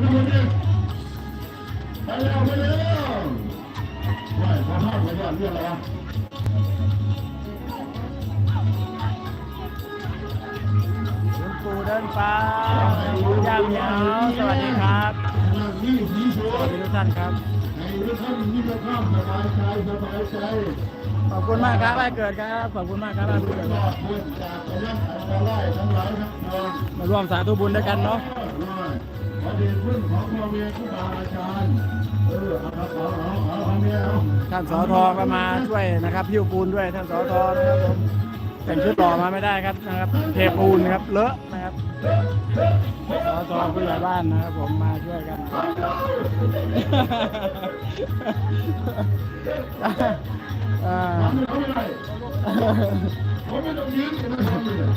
ไปแล้วไปแล้วไม่พอห้าไปยอดเรื่องอะไรวะคุณปู่เดินป่าย่างเหนียวสวัสดีครับนั่งนี่ผีสวัสดีทุกท่านครับให้ทุกท่านมีความสบายใจสบายใจขอบคุณมากครับไอ้เกิดครับขอบคุณมากครับไอ้เกิดรอดพ้นจากพยันอันตรายทั้งหลายทั้งปวงมาร่วมสาธุบุญด้วยกันเนาะ พระเดชพึ่งของพ่อเมียครูบาอาจารย์เออเอาเอาเอาเอาเอาเมียเอาท่านสอทอก็มาช่วยนะครับพิ้วปูนด้วยท่านสอทอนะครับผมแต่งชุดต่อมาไม่ได้ครับนะครับเทปูนนะครับเลอะนะครับสอทอผู้ใหญ่บ้านนะครับผมมาช่วยกันอ่า ทำไม่ได้ผมไม่ต้องยืนกันนะทำเลย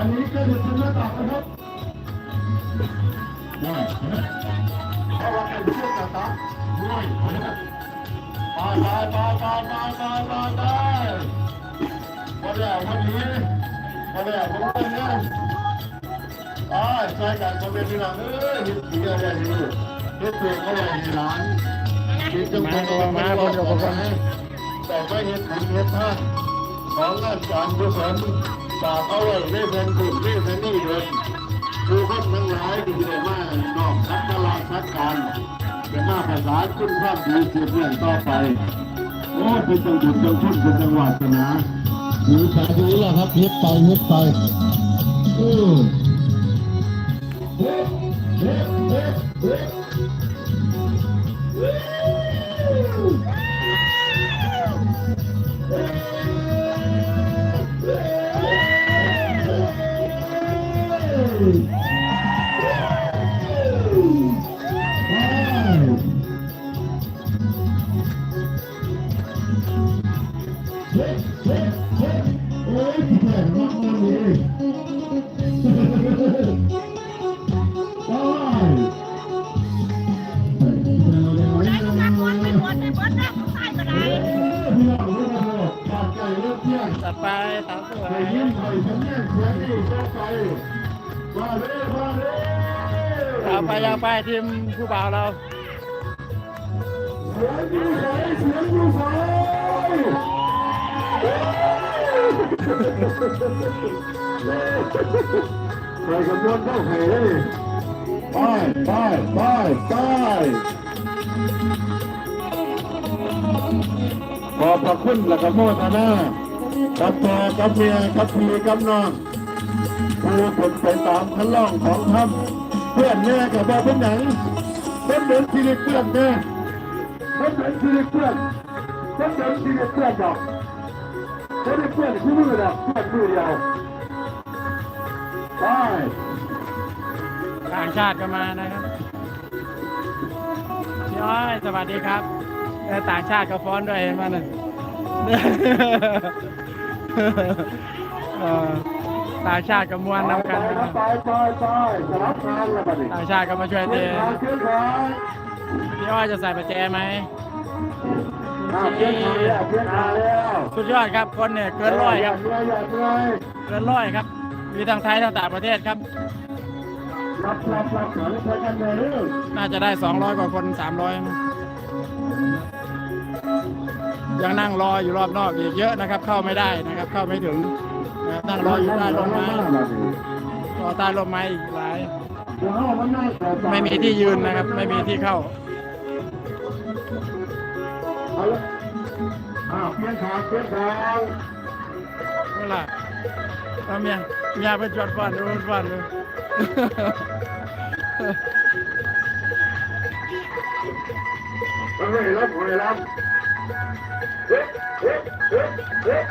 อันนี้ก็เดือดร้อนต่อนะครับด้ครับเพาว่าเป็นเชือกกระตักด้วยนะครับไปไปไปไปไปไปไปวันแรกวันนี้วันแรกวันนี้ไปใช้การคอมเมนต์ที่หลังเอ้ยเดี๋ยวเดี๋ยวเดี๋ปลี่ยนก็เลยวเข้านร้านคิดจังหวะมาคนเดียวให้แต่ไม่เห็นผลเห็นท่าของอาจารกุศน ฝากเอาไว้ได้เพิ่นคุณได้เพิ่นนี่เดินผู้คนทั้งหลายที่ได้มานอกนักตลาดสักการจะมาภาษาขึ้นภาพดีสืบเรื่องต่อไปโอ้เป็นจังหวัดจังชุนเป็นจังหวัดนะมีสายนี้แหละครับเย็บไปย็บไปอือเย็บย็บ ไปตามสวย เสียงนี่ก็ไปยมาเลยเอาไปเอาไปทีมผู้บ่าวเราเสียงอยู่ไหนเสียงอยู่ไหนใครกำลังเข้าแห่เลยไปไปไปไปขอบพระคุณและก็โมทนากับพ่อกับเมียกับพี่กับน้อง ผู้เป็นไปตามคันลองของท่านเพื่อนแม่กับบ่เป็นหยังเป็นเหมือนชีวิตเพื่อนแม่เป็นเหมือนชีวิตเพื่อนเป็นเหมือนชีวิตเพื่อนดอกเป็นเพื่อนคู่มือดอกเพื่อนมือเดียวไปต่างชาติก็มานะครับพี่อ้อยสวัสดีครับเออต่างชาติก็ฟ้อนด้วยเห็นไหมน่ะเออ ต่างชาติก็มวนนำกันไปนะครับไปไปไปจะรับงานแล้วบัดนี้ต่างชาติก็มาช่วยเตะขึ้นขาขึ้นขาพี่อ้อยจะใส่ประแจไหมอะขึ้นขาแล้วขึ้นขาแล้วสุดยอดครับคนเนี่ยเกินร้อยครับอย่าอย่าอย่าเกินร้อยครับ มีทั้งไทยทั้งต่างประเทศครับรับรับรับหน่อยไปกันเลยเรื่องน่าจะได้200กว่าคน300ยังนั่งรออยู่รอบนอกอีกเยอะนะครับ เข้าไม่ได้นะครับ เข้าไม่ถึง นะครับนั่งรออยู่ใต้ร่มไม้รอใต้ร่มไม้อีกหลาย ไม่มีที่ยืนนะครับ ไม่มีที่เข้าเอาละอ้าวเปลี่ยนขาเปลี่ยนขาเวลาเอาเมียเมียไปจอดฟันดูฟันดูเฮ้ยรับเฮ้ยรับเฮ้ยเฮ้ยเฮ้ยเฮ้ย